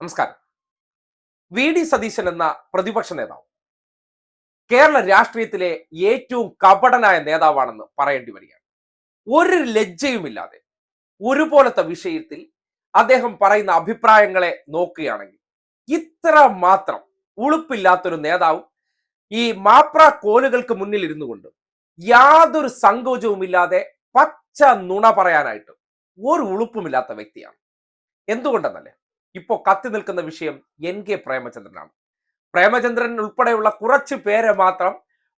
നമസ്കാരം. V D Satheesan എന്ന പ്രതിപക്ഷ നേതാവ്. കേരള രാഷ്ട്രീയത്തിലെ ഏറ്റവും കപടനായ നേതാവാണെന്ന് പറയേണ്ടി വരികയാണ്. ഒരു ലജ്ജയുമില്ലാതെ ഒരുപോലത്തെ വിഷയത്തിൽ അദ്ദേഹം പറയുന്ന അഭിപ്രായങ്ങളെ നോക്കുകയാണെങ്കിൽ ഇത്ര മാത്രം ഉളുപ്പില്ലാത്തൊരു നേതാവ് ഈ മാപ്ര കോലുകൾക്ക് മുന്നിൽ ഇരുന്നു കൊണ്ട് യാതൊരു സങ്കോചവുമില്ലാതെ പച്ച നുണ പറയാനായിട്ട് ഒരു ഉളുപ്പുമില്ലാത്ത വ്യക്തിയാണ്. എന്തുകൊണ്ടെന്നല്ലേ? ഇപ്പോ കത്തി നിൽക്കുന്ന വിഷയം എൻ കെ പ്രേമചന്ദ്രനാണ്. പ്രേമചന്ദ്രൻ ഉൾപ്പെടെയുള്ള കുറച്ച് പേരെ മാത്രം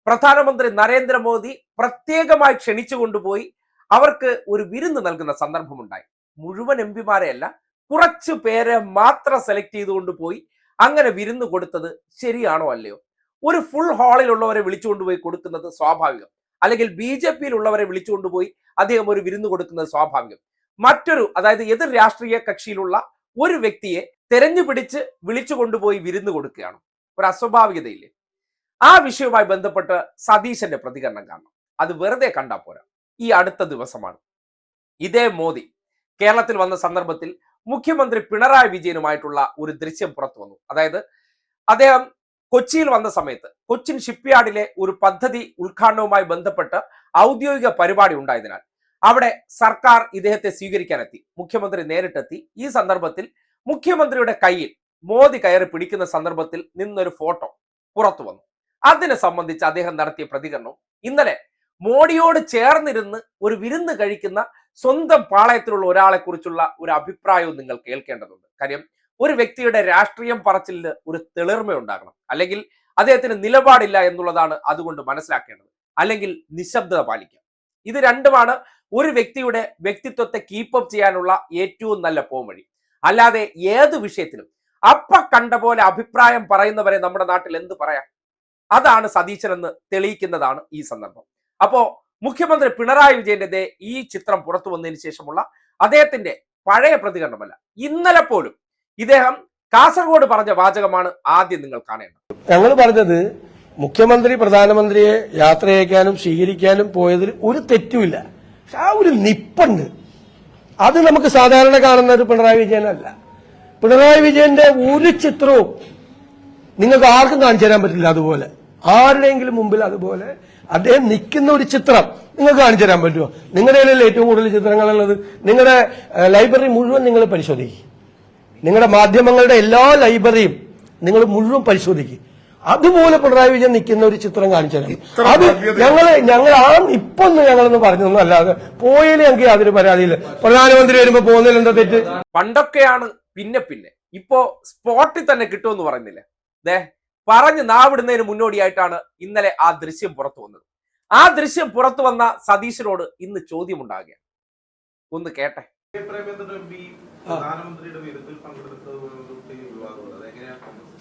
പ്രധാനമന്ത്രി നരേന്ദ്രമോദി പ്രത്യേകമായി ക്ഷണിച്ചു കൊണ്ടുപോയി അവർക്ക് ഒരു വിരുന്ന് നൽകുന്ന സന്ദർഭമുണ്ടായി. മുഴുവൻ എം പിമാരെയല്ല കുറച്ച് പേരെ മാത്രം സെലക്ട് ചെയ്തുകൊണ്ട് പോയി അങ്ങനെ വിരുന്ന് കൊടുത്തത് ശരിയാണോ അല്ലയോ? ഒരു ഫുൾ ഹാളിലുള്ളവരെ വിളിച്ചുകൊണ്ടുപോയി കൊടുക്കുന്നത് സ്വാഭാവികം. അല്ലെങ്കിൽ ബി ജെ പിയിലുള്ളവരെ വിളിച്ചുകൊണ്ടുപോയി അദ്ദേഹം ഒരു വിരുന്ന് കൊടുക്കുന്നത് സ്വാഭാവികം. മറ്റൊരു അതായത് എതിർ രാഷ്ട്രീയ കക്ഷിയിലുള്ള ഒരു വ്യക്തിയെ തെരഞ്ഞു പിടിച്ച് വിളിച്ചു കൊണ്ടുപോയി വിരുന്ന് കൊടുക്കുകയാണ്. ഒരു അസ്വാഭാവികതയില്ലേ? ആ വിഷയവുമായി ബന്ധപ്പെട്ട് സതീശന്റെ പ്രതികരണം കാണണം. അത് വെറുതെ കണ്ടാ പോരാ. ഈ അടുത്ത ദിവസമാണ്. ഇതേ മോദി കേരളത്തിൽ വന്ന സന്ദർഭത്തിൽ മുഖ്യമന്ത്രി പിണറായി വിജയനുമായിട്ടുള്ള ഒരു ദൃശ്യം പുറത്തു വന്നു. അതായത് അദ്ദേഹം കൊച്ചിയിൽ വന്ന സമയത്ത് കൊച്ചിൻ ഷിപ്പ്യാർഡിലെ ഒരു പദ്ധതി ഉദ്ഘാടനവുമായി ബന്ധപ്പെട്ട് ഔദ്യോഗിക പരിപാടി ഉണ്ടായതിനാൽ അവിടെ സർക്കാർ ഇദ്ദേഹത്തെ സ്വീകരിക്കാനെത്തി. മുഖ്യമന്ത്രി നേരിട്ടെത്തി. ഈ സന്ദർഭത്തിൽ മുഖ്യമന്ത്രിയുടെ കയ്യിൽ മോദി കയറി പിടിക്കുന്ന സന്ദർഭത്തിൽ നിന്നൊരു ഫോട്ടോ പുറത്തു വന്നു. അതിനെ സംബന്ധിച്ച് അദ്ദേഹം നടത്തിയ പ്രതികരണം ഇന്നലെ മോഡിയോട് ചേർന്നിരുന്ന് ഒരു വിരുന്ന് കഴിക്കുന്ന സ്വന്തം പാളയത്തിലുള്ള ഒരാളെ കുറിച്ചുള്ള ഒരു അഭിപ്രായവും നിങ്ങൾ കേൾക്കേണ്ടതുണ്ട്. കാര്യം ഒരു വ്യക്തിയുടെ രാഷ്ട്രീയം പറച്ചിലിന് ഒരു തെളിർമ ഉണ്ടാകണം. അല്ലെങ്കിൽ അദ്ദേഹത്തിന് നിലപാടില്ല എന്നുള്ളതാണ് അതുകൊണ്ട് മനസ്സിലാക്കേണ്ടത്. അല്ലെങ്കിൽ നിശബ്ദത പാലിക്കാം. ഇത് രണ്ടുമാണ് ഒരു വ്യക്തിയുടെ വ്യക്തിത്വത്തെ കീപ്പപ്പ് ചെയ്യാനുള്ള ഏറ്റവും നല്ല പോംവഴി അല്ലാതെ ഏത് വിഷയത്തിലും അപ്പ കണ്ട പോലെ അഭിപ്രായം പറയുന്നവരെ നമ്മുടെ നാട്ടിൽ എന്ത് പറയാം? അതാണ് സതീശൻ എന്ന് തെളിയിക്കുന്നതാണ് ഈ സന്ദർഭം. അപ്പോ മുഖ്യമന്ത്രി പിണറായി വിജയന്റെ ഈ ചിത്രം പുറത്തു വന്നതിന് ശേഷമുള്ള അദ്ദേഹത്തിന്റെ പഴയ പ്രതികരണമല്ല. ഇന്നലെ പോലും ഇദ്ദേഹം കാസർഗോഡ് പറഞ്ഞ വാചകമാണ് ആദ്യം നിങ്ങൾ കാണേണ്ടത്. ഞങ്ങൾ പറഞ്ഞത് മുഖ്യമന്ത്രി പ്രധാനമന്ത്രിയെ യാത്ര അയക്കാനും സ്വീകരിക്കാനും പോയതിൽ ഒരു തെറ്റുമില്ല. പക്ഷെ ആ ഒരു നിപ്പുണ്ട്. അത് നമുക്ക് സാധാരണ കാണുന്ന ഒരു പിണറായി വിജയനല്ല പിണറായി വിജയന്റെ ഒരു ചിത്രവും നിങ്ങൾക്ക് ആർക്കും കാണിച്ചു തരാൻ പറ്റില്ല അതുപോലെ. ആരുടെയെങ്കിലും മുമ്പിൽ അതുപോലെ അദ്ദേഹം നിൽക്കുന്ന ഒരു ചിത്രം നിങ്ങൾക്ക് കാണിച്ചു തരാൻ പറ്റുമോ? നിങ്ങളുടെ ഏറ്റവും കൂടുതൽ ചിത്രങ്ങളുള്ളത്? നിങ്ങളുടെ ലൈബ്രറി മുഴുവൻ നിങ്ങൾ പരിശോധിക്കും. നിങ്ങളുടെ മാധ്യമങ്ങളുടെ എല്ലാ ലൈബ്രറിയും നിങ്ങൾ മുഴുവൻ പരിശോധിക്കും. അതുപോലെ പിണറായി വിജയൻ നിൽക്കുന്ന ഒരു ചിത്രം കാണിച്ചു അത് ഞങ്ങൾ ഞങ്ങൾ ആ ഇപ്പൊന്ന് ഞങ്ങളൊന്ന് പറഞ്ഞൊന്നും അല്ലാതെ പോയാലും ഞങ്ങൾക്ക് യാതൊരു പരാതിയില്ല പ്രധാനമന്ത്രി വരുമ്പോ പോകുന്നതിൽ എന്താ തെറ്റ്? പണ്ടൊക്കെയാണ് പിന്നെ പിന്നെ. ഇപ്പോ സ്പോട്ടിൽ തന്നെ കിട്ടുമെന്ന് പറയുന്നില്ലേ? ദേ പറഞ്ഞ് നാവിടുന്നതിന് മുന്നോടിയായിട്ടാണ് ഇന്നലെ ആ ദൃശ്യം പുറത്തു വന്നത്. ആ ദൃശ്യം പുറത്തു വന്ന സതീശനോട് ഇന്ന് ചോദ്യമുണ്ടാകുകയാണ്. ഒന്ന് കേട്ടെ.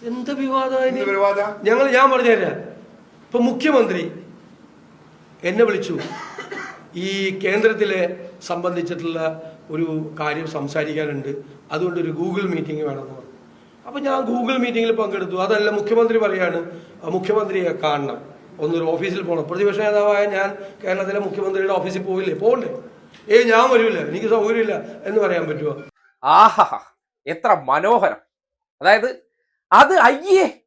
എന്ത് വിവാദം എന്ത് വിവാദ? ഞങ്ങൾ ഞാൻ പറഞ്ഞുതരാം ഇപ്പൊ മുഖ്യമന്ത്രി എന്നെ വിളിച്ചു. ഈ കേന്ദ്രത്തിലെ സംബന്ധിച്ചിട്ടുള്ള ഒരു കാര്യം സംസാരിക്കാനുണ്ട്. അതുകൊണ്ട് ഒരു ഗൂഗിൾ മീറ്റിംഗ് വേണമെന്ന് പറഞ്ഞു. അപ്പൊ ഞാൻ ഗൂഗിൾ മീറ്റിംഗിൽ പങ്കെടുത്തു. അതല്ല മുഖ്യമന്ത്രി പറയാണ് മുഖ്യമന്ത്രിയെ കാണണം. ഒന്നൊരു ഓഫീസിൽ പോകണം പ്രതിപക്ഷ നേതാവായ ഞാൻ കേരളത്തിലെ മുഖ്യമന്ത്രിയുടെ ഓഫീസിൽ പോവില്ലേ? പോകണ്ടേ ഏയ് ഞാൻ വരില്ല എനിക്ക് സൗകര്യമില്ല എന്ന് പറയാൻ പറ്റുമോ ആഹാ എത്ര മനോഹരം. അതായത് അത് അയ്യേ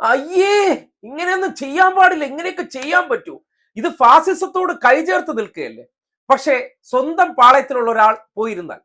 അയ്യേ ഇങ്ങനെയൊന്നും ചെയ്യാൻ പാടില്ല ഇങ്ങനെയൊക്കെ ചെയ്യാൻ പറ്റൂ. ഇത് ഫാസിസത്തോട് കൈചേർത്ത് നിൽക്കുകയല്ലേ? പക്ഷേ സ്വന്തം പാളയത്തിലുള്ള ഒരാൾ പോയിരുന്നാൽ.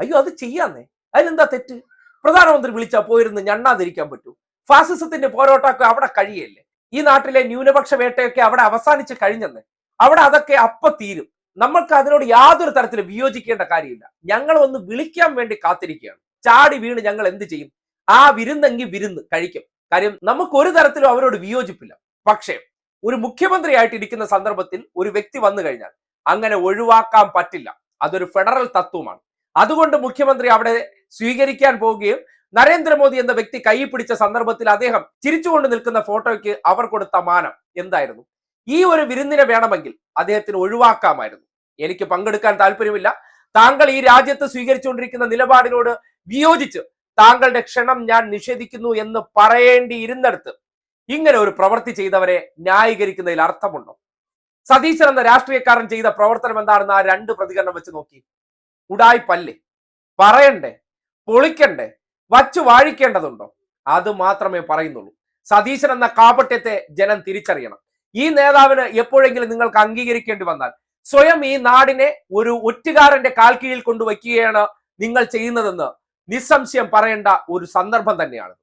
അയ്യോ അത് ചെയ്യാന്നേ. അതിലെന്താ തെറ്റ്? പ്രധാനമന്ത്രി വിളിച്ചാൽ പോയിരുന്ന് ഞണ്ണാതിരിക്കാൻ പറ്റൂ. ഫാസിസത്തിന്റെ പോരാട്ടമൊക്കെ അവിടെ കഴിയല്ലേ? ഈ നാട്ടിലെ ന്യൂനപക്ഷ വേട്ടയൊക്കെ അവിടെ അവസാനിച്ച് കഴിഞ്ഞെന്ന്. അവിടെ അതൊക്കെ അപ്പ തീരും. നമ്മൾക്ക് അതിനോട് യാതൊരു തരത്തിലും വിയോജിക്കേണ്ട കാര്യമില്ല. ഞങ്ങൾ ഒന്ന് വിളിക്കാൻ വേണ്ടി കാത്തിരിക്കുകയാണ്. ചാടി വീണ് ഞങ്ങൾ എന്ത് ചെയ്യും? ആ വിരുന്നെങ്കിൽ വിരുന്ന് കഴിക്കും. കാര്യം നമുക്ക് ഒരു തരത്തിലും അവരോട് വിയോജിപ്പില്ല. പക്ഷേ ഒരു മുഖ്യമന്ത്രിയായിട്ട് ഇരിക്കുന്ന സന്ദർഭത്തിൽ ഒരു വ്യക്തി വന്നു കഴിഞ്ഞാൽ അങ്ങനെ ഒഴിവാക്കാൻ പറ്റില്ല. അതൊരു ഫെഡറൽ തത്വമാണ്. അതുകൊണ്ട് മുഖ്യമന്ത്രി അവിടെ സ്വീകരിക്കാൻ പോവുകയും നരേന്ദ്രമോദി എന്ന വ്യക്തി കൈ പിടിച്ച സന്ദർഭത്തിൽ അദ്ദേഹം ചിരിച്ചുകൊണ്ട് നിൽക്കുന്ന ഫോട്ടോയ്ക്ക് അവർ കൊടുത്ത മാനം എന്തായിരുന്നു? ഈ ഒരു വിരുന്നിനെ വേണമെങ്കിൽ അദ്ദേഹത്തിന് ഒഴിവാക്കാമായിരുന്നു. എനിക്ക് പങ്കെടുക്കാൻ താല്പര്യമില്ല. താങ്കൾ ഈ രാജ്യത്ത് സ്വീകരിച്ചുകൊണ്ടിരിക്കുന്ന നിലപാടിനോട് വിയോജിച്ച് താങ്കളുടെ ക്ഷണം ഞാൻ നിഷേധിക്കുന്നു എന്ന് പറയേണ്ടിയിരുന്നിടത്ത് ഇങ്ങനെ ഒരു പ്രവൃത്തി ചെയ്തവരെ ന്യായീകരിക്കുന്നതിൽ അർത്ഥമുണ്ടോ? സതീശൻ എന്ന രാഷ്ട്രീയക്കാരൻ ചെയ്ത പ്രവർത്തനം എന്താണെന്ന് ആ രണ്ട് പ്രതികരണം വെച്ച് നോക്കി. ഉടായി ഉടായ്പല്ലേ? പറയണ്ടേ? പൊളിക്കണ്ടേ? വച്ചു വാഴിക്കേണ്ടതുണ്ടോ? അത് മാത്രമേ പറയുന്നുള്ളൂ. സതീശൻ എന്ന കാപട്യത്തെ ജനം തിരിച്ചറിയണം. ഈ നേതാവിന് എപ്പോഴെങ്കിലും നിങ്ങൾക്ക് അംഗീകരിക്കേണ്ടി വന്നാൽ സ്വയം ഈ നാടിനെ ഒരു ഒറ്റുകാരന്റെ കാൽ കീഴിൽ കൊണ്ടുവയ്ക്കുകയാണ് നിങ്ങൾ ചെയ്യുന്നതെന്ന് നിസ്സംശയം പറയേണ്ട ഒരു സന്ദർഭം തന്നെയാണ്.